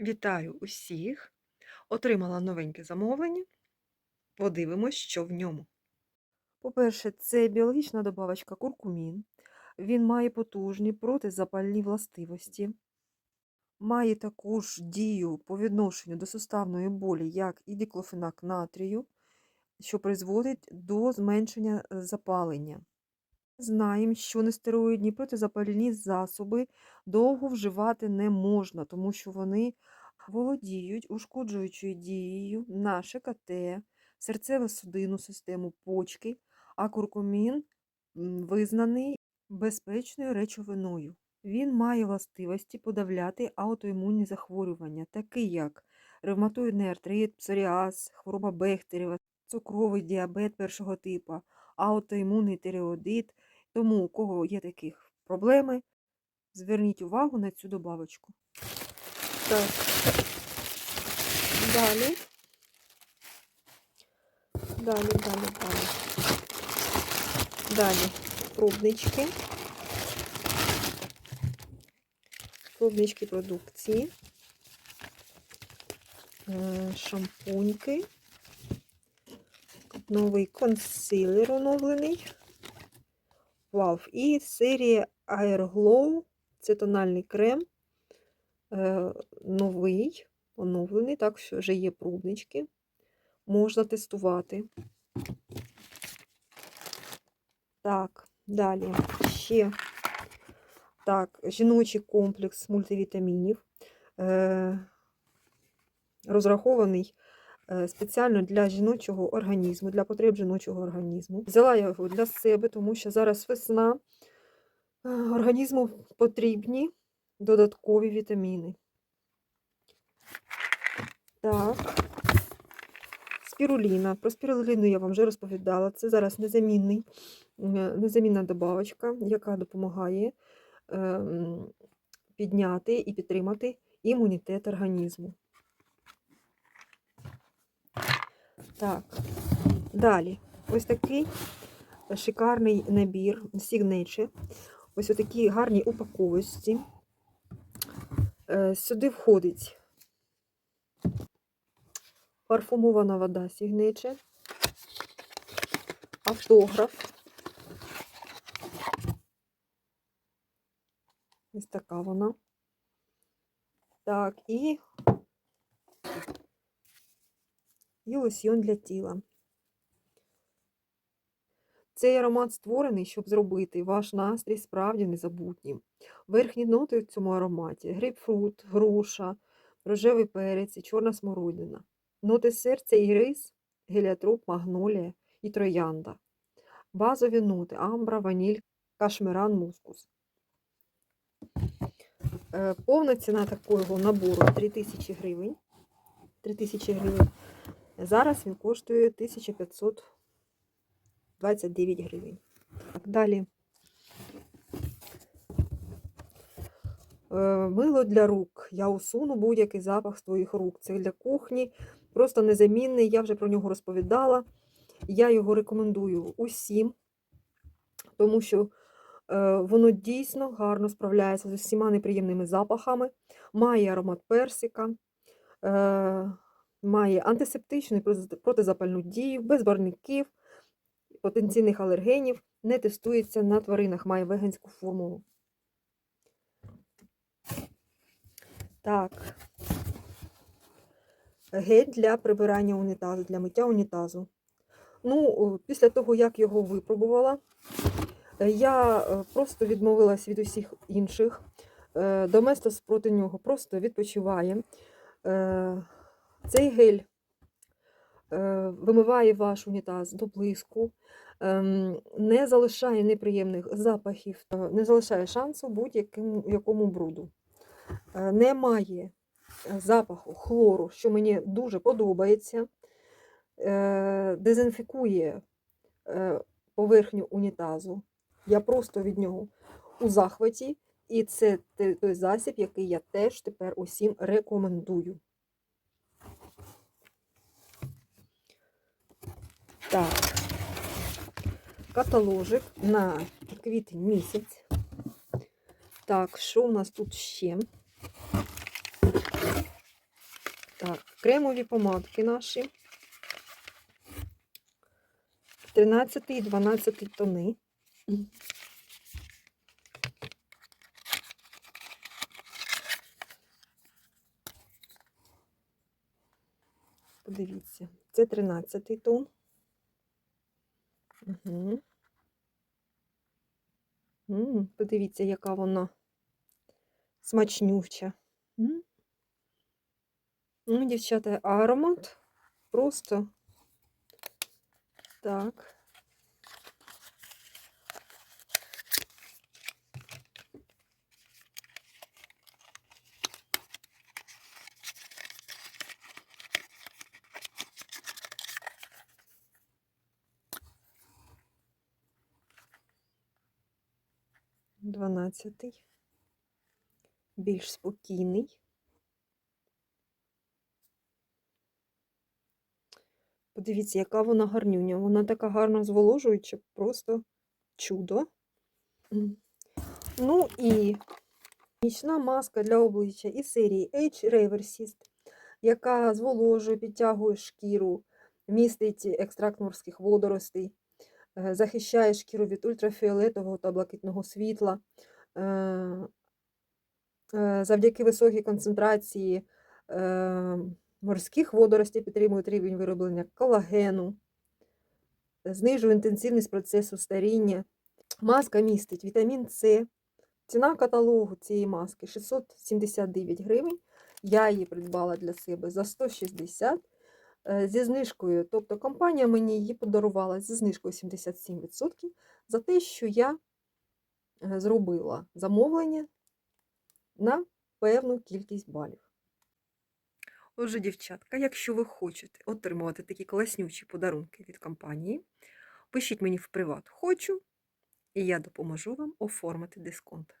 Вітаю усіх! Отримала новеньке замовлення. Подивимось, що в ньому. По-перше, це біологічна добавочка куркумін. Він має потужні протизапальні властивості. Має таку ж дію по відношенню до суставної болі, як і диклофенак натрію, що призводить до зменшення запалення. Знаємо, що нестероїдні протизапальні засоби довго вживати не можна, тому що вони володіють ушкоджуючою дією на ШКТ, серцево-судинну систему почки, а куркумін визнаний безпечною речовиною. Він має властивості подавляти аутоімунні захворювання, такі як ревматоїдний артрит, псоріаз, хвороба Бехтерєва, цукровий діабет першого типу, аутоімунний тиреодит. Тому, у кого є таких проблеми, зверніть увагу на цю добавочку. Так. Далі. Далі, далі, далі. Далі пробнички. Пробнички продукції. Е, Новий консилер оновлений. Вау. І серія Air Glow. Це тональний крем. Е, новий, оновлений, так що вже є пробнички. Можна тестувати. Так, далі ще так, жіночий комплекс мультивітамінів. Е, розрахований спеціально для жіночого організму, для потреб жіночого організму. Взяла я його для себе, тому що зараз весна. Е, Організму потрібні додаткові вітаміни. Так. Спіруліна. Про спіруліну я вам вже розповідала. Це зараз незамінний, е, незамінна добавочка, яка допомагає ем, підняти і підтримати імунітет організму. Так, далі. Ось такий шикарний набір Signature. Ось у такій гарній упаковості. Е, Сюди входить парфумована вода Signature, автограф. Ось така вона. Так, і, і лосьйон для тіла. Цей аромат створений, щоб зробити ваш настрій справді незабутнім. Верхні ноти в цьому ароматі грейпфрут, груша, рожевий перець і чорна смородина. Ноти серця і рис, геліотроп, магнолія і троянда. Базові ноти амбра, ваніль, кашмиран, мускус. Е, Повна ціна такого набору 3000 гривень. 3000 гривень. Зараз він коштує 1529 гривень. Так, далі. Е, Мило для рук. Я усуну будь-який запах з твоїх рук. Це для кухні. Просто незамінний. Я вже про нього розповідала. Я його рекомендую усім, тому що е, воно дійсно гарно справляється з усіма неприємними запахами, має аромат персика, е, має антисептичну і протизапальну дію, без барників, потенційних алергенів, не тестується на тваринах, має веганську формулу. Так. Гель для прибирання унітазу, для миття унітазу. Ну, після того, як його випробувала, е, я е, просто відмовилась від усіх інших. Е, Доместос проти нього просто відпочиває. Цей гель е, вимиває ваш унітаз до блиску, ем, не залишає неприємних запахів, е, не залишає шансу будь-якому бруду. Е, Немає запаху хлору, що мені дуже подобається. Дезінфікує поверхню унітазу. Я просто від нього у захваті. І це той засіб, який я теж тепер усім рекомендую. Так, каталожик на квітень місяць. Так, що у нас тут ще? Так, кремові помадки наші. 13 і 12 тони. Подивіться, це 13 тон. Угу. М, Подивіться, яка вона смачнюча. М. Ну, дівчата, аромат просто так. Дванадцятий. Більш спокійний. Подивіться, яка вона гарнюня. Вона така гарно зволожуюча, просто чудо. Ну і нічна маска для обличчя із серії H Reversist, яка зволожує, підтягує шкіру, містить екстракт морських водоростей, захищає шкіру від ультрафіолетового та блакитного світла. Е, е, Завдяки високій концентрації е, морських водоростей підтримують рівень вироблення колагену, знижує інтенсивність процесу старіння. Маска містить вітамін С. Ціна каталогу цієї маски 679 гривень. Я її придбала для себе за 160 е, зі знижкою. Тобто компанія мені її подарувала зі знижкою 77% за те, що я е, зробила замовлення на певну кількість балів. Отже, дівчатка, якщо ви хочете отримувати такі класнючі подарунки від компанії, пишіть мені в приват хочу, і я допоможу вам оформити дисконт.